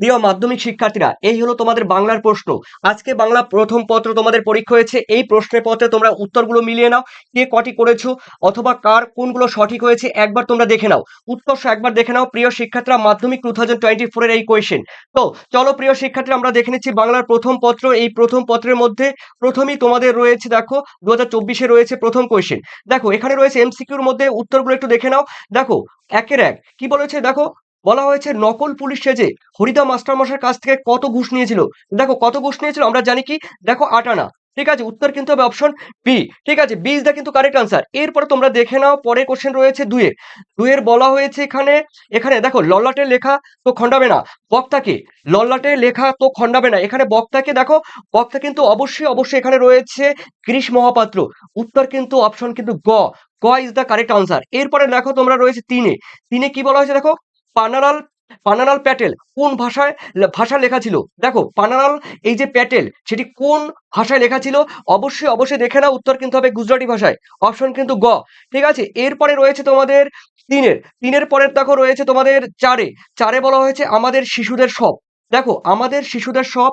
প্রিয় মাধ্যমিক শিক্ষার্থীরা, এই হলো তোমাদের বাংলার প্রশ্ন। আজকে বাংলা প্রথম পত্র তোমাদের পরীক্ষা হয়েছে। এই প্রশ্নের পত্রে তোমরা উত্তরগুলো মিলিয়ে নাও, কে কটি করেছ অথবা কার কোনগুলো সঠিক হয়েছে একবার তোমরা দেখে নাও। উৎকর্ষ একবার দেখে নাও, প্রিয় শিক্ষার্থীরা, মাধ্যমিক টু থাউজেন্ড টোয়েন্টি ফোরের এই কোয়েশ্চেন তো, চলো প্রিয় শিক্ষার্থীরা, আমরা দেখে নিচ্ছি বাংলার প্রথম পত্র। এই প্রথম পত্রের মধ্যে প্রথমেই তোমাদের রয়েছে, দেখো দু হাজার চব্বিশে রয়েছে প্রথম কোয়েশ্চেন দেখো, এখানে রয়েছে এমসিকিউর মধ্যে উত্তরগুলো একটু দেখে নাও। দেখো, একের এক, কি বলেছে? দেখো বলা হয়েছে, নকল পুলিশ সেজে হরিদা মাস্টারমশাইয়ের কাছ থেকে কত ঘুষ নিয়েছিল? দেখো, কত ঘুষ নিয়েছিল? আমরা জানি কি? দেখো, আট আনা। ঠিক আছে, উত্তর কিন্তু হবে অপশন বি ঠিক আছে বি ইজ দা কিন্তু কারেক্ট আনসার এরপরে তোমরা দেখে নাও, পরের কোশ্চেন রয়েছে দুয়ের দুয়ের বলা হয়েছে এখানে এখানে দেখো লল্লাটে লেখা তো খণ্ডাবে না। বক্তাকে লল্লাটে লেখা তো খণ্ডাবে না। এখানে বক্তাকে দেখো, বক্তা কিন্তু অবশ্যই অবশ্যই এখানে রয়েছে গিরিশ মহাপাত্র। উত্তর কিন্তু অপশন কিন্তু গ। গ ইজ দ্য কারেক্ট আনসার এরপরে দেখো, তোমরা রয়েছে তিনে তিনে কি বলা হয়েছে দেখো? পানারাল পানারাল প্যাটেল কোন ভাষায় ভাষা লেখা ছিল? দেখো, পানারাল এই যে প্যাটেল, সেটি কোন ভাষায় লেখা ছিল? অবশ্যই অবশ্যই দেখে নাও উত্তর কিন্তু হবে গুজরাটি ভাষায়, অপশন কিন্তু গ। ঠিক আছে? এরপরে রয়েছে তোমাদের তিনের তিনের পরের দেখো রয়েছে তোমাদের চারে চারে বলা হয়েছে আমাদের শিশুদের সব। দেখো, আমাদের শিশুদের সব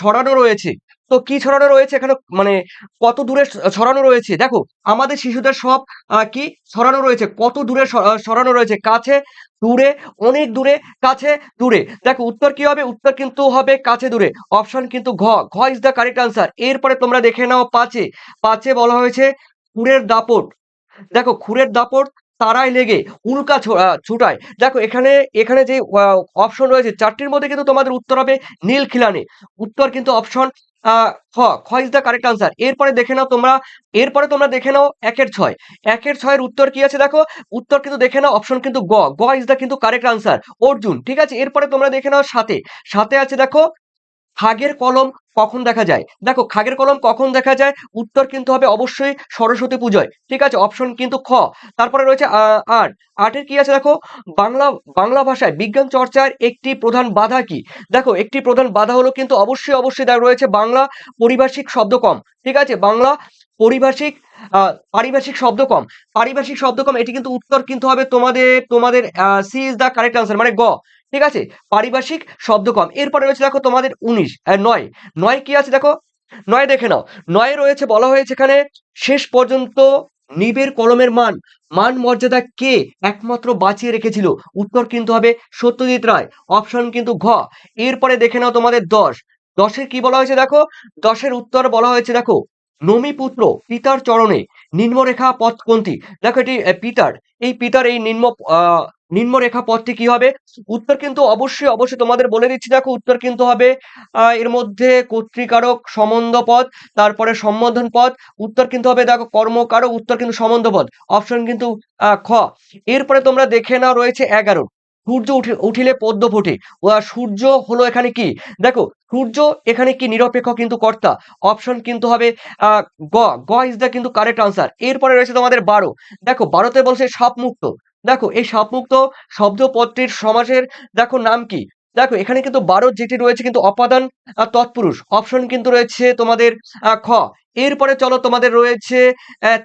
ছড়ানো রয়েছে। তো কি ছড়ানো রয়েছে এখানে? মানে কত দূরে ছড়ানো রয়েছে? দেখো, আমাদের শিশুদের সব কি ছড়ানো রয়েছে? কত দূরে ছড়ানো রয়েছে? কাছে, দূরে, অনেক দূরে, কাছে, দূরে। দেখো, উত্তর কি হবে? উত্তর কিন্তু হবে কাছে, দূরে। অপশন কিন্তু ঘ। ঘ ইজ দ্য কারেক্ট আনসার এরপরে তোমরা দেখে নাও পাঁচে। পাঁচে বলা হয়েছে খুরের দাপট। দেখো, খুরের দাপট তারাই লেগে, উল্কা ছুটায়। দেখো, এখানে এখানে যে অপশন রয়েছে, চারটির মধ্যে কিন্তু তোমাদের উত্তর হবে নীল খিলানে। উত্তর কিন্তু অপশন খ খ ইজ দ্য কারেক্ট আনসার এরপরে দেখে নাও তোমরা, এরপরে তোমরা দেখে নাও একের ছয়। একের ছয়ের উত্তর কি আছে দেখো? উত্তর কিন্তু দেখে নাও অপশন কিন্তু গ। গ ইজ দ্য কিন্তু কারেক্ট আনসার অর্জুন, ঠিক আছে? এরপরে তোমরা দেখে নাও সাথে সাথে আছে দেখো খাগের কলম কখন দেখা যায়? দেখো খাগের কলম কখন দেখা যায়? উত্তর কিন্তু হবে অবশ্যই সরস্বতী পুজোয়। ঠিক আছে অপশন কিন্তু খ। তারপরে রয়েছে আহ, আট আটের কি আছে দেখো? বাংলা বাংলা ভাষায় বিজ্ঞান চর্চার একটি প্রধান বাধা কি? দেখো একটি প্রধান বাধা হলো কিন্তু অবশ্যই অবশ্যই রয়েছে বাংলা পরিভাষিক শব্দ কম। ঠিক আছে বাংলা পরিভাষিক পারিভাষিক শব্দ কম। পারিভাষিক শব্দ কম এটি কিন্তু উত্তর কিন্তু হবে তোমাদের তোমাদের C is the correct answer মানে গ। ঠিক আছে? পারিভাষিক শব্দ কম। এরপরে রয়েছে দেখো তোমাদের উনিশ নয়। নয় কি আছে দেখো? নয় দেখে নাও। নয় রয়েছে, বলা হয়েছে এখানে, শেষ পর্যন্ত নিবের কলমের মান মান মর্যাদা কে একমাত্র বাঁচিয়ে রেখেছিল? উত্তর কিন্তু হবে সত্যজিৎ রায়, অপশন কিন্তু ঘ। এরপরে দেখে নাও তোমাদের দশ। দশের কি বলা হয়েছে দেখো? দশের উত্তর বলা হয়েছে দেখো, নমিপুত্র, পিতার চরণে, নিম্নরেখা পথ কোনটি দেখো এটি পিতার। এই পিতার এই নিম্ন নিম্নরেখা পথটি কি হবে? উত্তর কিন্তু অবশ্যই অবশ্যই তোমাদের বলে দিচ্ছি, দেখো উত্তর কিন্তু হবে এর মধ্যে কর্তৃকারক সম্বন্ধ পদ তারপরে সম্বোধন পদ উত্তর কিন্তু হবে, দেখো কর্মকারক, উত্তর কিন্তু সম্বন্ধ পদ অপশন কিন্তু খ। এরপরে তোমরা দেখে নাও রয়েছে এগারো। সূর্য উঠে, উঠিলে পদ্ম ফোটে। সূর্য হলো এখানে কি? দেখো, সূর্য এখানে কি? নিরপেক্ষ কিন্তু কর্তা। অপশন কিন্তু হবে গ। গ ইজ দ্য কিন্তু কারেক্ট আনসার এরপরে রয়েছে তোমাদের বারো। দেখো, বারোতে বলছে সাপ মুক্ত দেখো, এই সাপমুক্ত শব্দপদটির সমাসের, দেখো, নাম কি? দেখো, এখানে কিন্তু বারো যেটি রয়েছে কিন্তু অপাদান তৎপুরুষ। অপশন কিন্তু রয়েছে তোমাদের খ। এরপরে চলো তোমাদের রয়েছে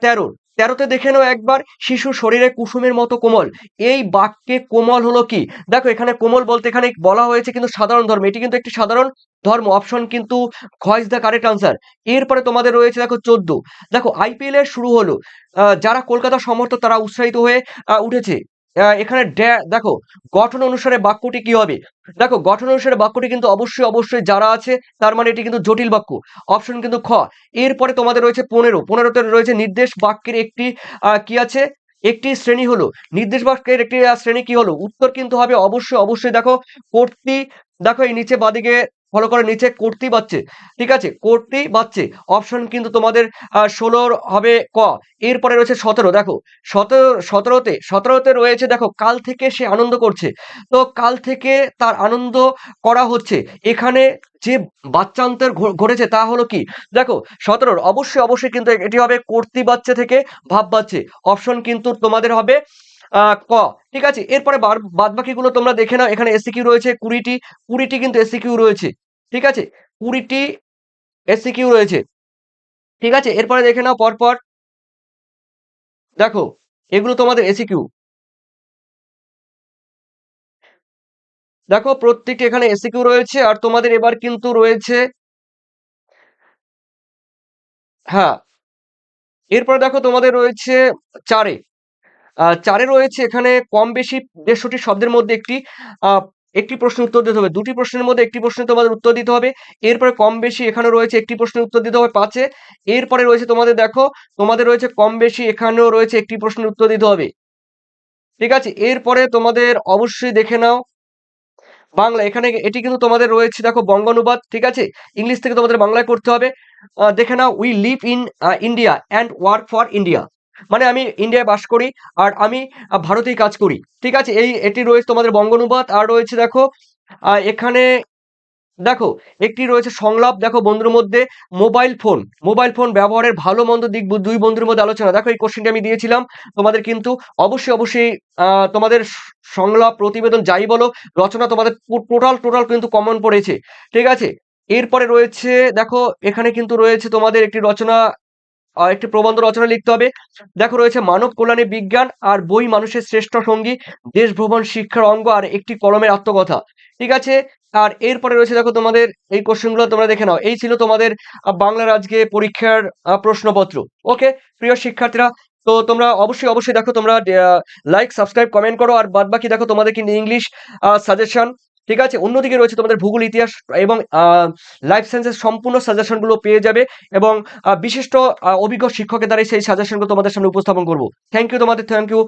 তেরো। তেরোতে দেখে নাও একবার, শিশু শরীরে কুসুমের মতো কোমল। এই বাক্যে কোমল হলো কি? দেখো, এখানে কোমল বলতে এখানে বলা হয়েছে কিন্তু সাধারণ ধর্ম। এটি কিন্তু একটি সাধারণ ধর্ম। অপশন কিন্তু খ দ্য কারেক্ট আনসার এরপরে তোমাদের রয়েছে দেখো চোদ্দ। দেখো আইপিএল এর শুরু হলো। যারা কলকাতা সমর্থক তারা উৎসাহিত হয়ে উঠেছে। এখানে দেখো, গঠন অনুসারে বাক্যটি কি হবে? দেখো, গঠন অনুসারে বাক্যটি কিন্তু অবশ্যই অবশ্যই যারা আছে, তার মানে এটি কিন্তু জটিল বাক্য। অপশন কিন্তু খ। এরপরে তোমাদের রয়েছে পনেরো। পনেরোতে রয়েছে নির্দেশ বাক্যের একটি কি আছে? একটি শ্রেণি হলো। নির্দেশ বাক্যের একটি শ্রেণি কি হলো? উত্তর কিন্তু হবে অবশ্যই অবশ্যই দেখো, কর্তৃ, দেখো এই নিচে বাদিকে ফলো করে নিচে কর্তৃ বাচ্চে ঠিক আছে? কর্তৃ বাচ্চে অপশন কিন্তু তোমাদের ষোলোর হবে ক। এরপরে রয়েছে সতেরো। দেখো, সতেরো, সতেরোতে সতেরোতে রয়েছে, দেখো, কাল থেকে সে আনন্দ করছে। তো কাল থেকে তার আনন্দ করা হচ্ছে। এখানে যে বাচ্চান্তর ঘটেছে তা হলো কি? দেখো, সতেরোর অবশ্যই অবশ্যই কিন্তু এটি হবে কর্তৃ বাচ্চা থেকে ভাব বাচ্চে অপশন কিন্তু তোমাদের হবে ক। ঠিক আছে? এরপরে বাদ বাকিগুলো তোমরা দেখে নাও। এখানে এসিকিউ রয়েছে কুড়িটি। কুড়িটি কিন্তু এসিকিউ রয়েছে। ঠিক আছে? কুড়িটি এসিকিউ রয়েছে। ঠিক আছে? এরপরে দেখে নাও পরপর। দেখো, এগুলো তোমাদের এসিকিউ দেখো, প্রত্যেকটি এখানে এসিকিউ রয়েছে আর তোমাদের এবার কিন্তু রয়েছে হ্যাঁ। এরপর দেখো, তোমাদের রয়েছে চারে। চারে রয়েছে এখানে কম বেশি দেড়শোটি শব্দের মধ্যে একটি একটি প্রশ্নের উত্তর দিতে হবে। দুটি প্রশ্নের মধ্যে একটি প্রশ্নে তোমাদের উত্তর দিতে হবে। এরপরে কম বেশি এখানে রয়েছে একটি প্রশ্নের উত্তর দিতে হবে পাঁচে। এরপরে রয়েছে তোমাদের দেখো, তোমাদের রয়েছে কম বেশি এখানেও রয়েছে একটি প্রশ্নের উত্তর দিতে হবে। ঠিক আছে? এরপরে তোমাদের অবশ্যই দেখে নাও। বাংলা, এখানে এটি কিন্তু তোমাদের রয়েছে, দেখো, বঙ্গানুবাদ, ঠিক আছে? ইংলিশ থেকে তোমাদের বাংলায় করতে হবে। দেখে নাও we live in India and work for India মানে আমি ইন্ডিয়ায় বাস করি, আর আমি ভারতেই কাজ করি। ঠিক আছে? এই, এটি রয়েছে তোমাদের বঙ্গানুবাদ, আর রয়েছে দেখো এখানে দেখো, একটি রয়েছে সংলাপ, দেখো বন্ধুর মধ্যে, মোবাইল ফোন। মোবাইল ফোন ব্যবহারের ভালো, মন্দ দিক দুই বন্ধুর মধ্যে আলোচনা। দেখো, এই কোশ্চেনটি আমি দিয়েছিলাম। তোমাদের কিন্তু অবশ্যই অবশ্যই তোমাদের সংলাপ, প্রতিবেদন যাই বলো, রচনা তোমাদের টোটাল টোটাল কিন্তু কমন পড়েছে। ঠিক আছে? এরপরে রয়েছে, দেখো, এখানে কিন্তু রয়েছে তোমাদের একটি রচনা একটি প্রবন্ধ রচনা লিখতে হবে। দেখো, রয়েছে মানব কল্যাণে বিজ্ঞান আর বই মানুষের শ্রেষ্ঠ সঙ্গী, দেশ ভ্রমণ, শিক্ষার অঙ্গ আর একটি কলমের আত্মকথা। ঠিক আছে? আর এরপরে রয়েছে, দেখো, তোমাদের এই কোশ্চেনগুলো তোমরা দেখে নাও। এই ছিল তোমাদের বাংলার আজকে পরীক্ষার প্রশ্নপত্র। ওকে? প্রিয় শিক্ষার্থীরা, তো তোমরা অবশ্যই অবশ্যই দেখো, তোমরা লাইক সাবস্ক্রাইব কমেন্ট করো। আর বাদ বাকি দেখো, তোমাদের কিন্তু ইংলিশ সাজেশন ঠিক আছে? অন্যদিকে রয়েছে তোমাদের ভূগোল, ইতিহাস এবং লাইফ সায়েন্সের সম্পূর্ণ সাজেশনগুলো পেয়ে যাবে এবং বিশিষ্ট অভিজ্ঞ শিক্ষকের দ্বারাই সেই সাজেশনগুলো তোমাদের সামনে উপস্থাপন করব। থ্যাংক ইউ তোমাদের থ্যাংক ইউ